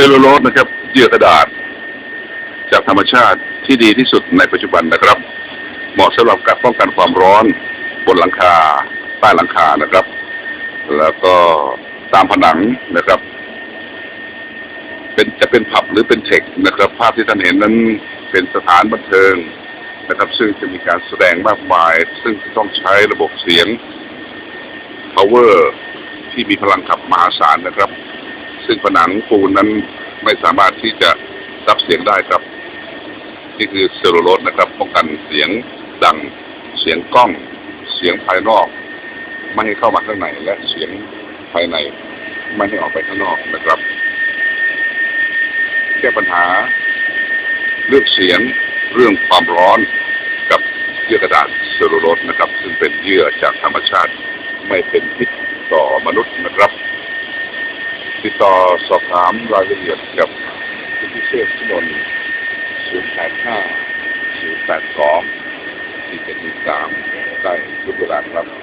ซลลูโลสนะครับเยื่อกระดาษ จากธรรมชาติที่ดีที่สุดในปัจจุบันนะครับ เหมาะสำหรับการป้องกันความร้อน บนหลังคา ใต้หลังคานะครับ แล้วก็ตามผนังนะครับ เป็นจะเป็นผับหรือเป็นเทคนะครับ ภาพที่ท่านเห็นนั้นเป็นสถานบันเทิงนะครับ ซึ่งจะมีการแสดงมากมาย ซึ่งต้องใช้ระบบเสียง power ที่มีพลังขับมหาศาลนะครับ ซึ่งผนังปูนนั้นไม่สามารถที่จะรับเสียงได้ครับ นี่คือเซลลูโลสนะครับป้องกันเสียงดังเสียงกล้องเสียงภายนอก ไม่ให้เข้ามาข้างในและเสียงภายใน ไม่ให้ออกไปข้างนอกนะครับแก้ปัญหาเรื่องเสียงเรื่องความร้อนกับเยื่อกระดาษเซลลูโลสนะครับ ซึ่งเป็นเยื่อจากธรรมชาติไม่เป็นพิษต่อมนุษย์นะครับ ติดต่อสอบถามรายละเอียดกับคุณพิเชษที่นนท์085 082 4713ได้ทุกเวลาครับ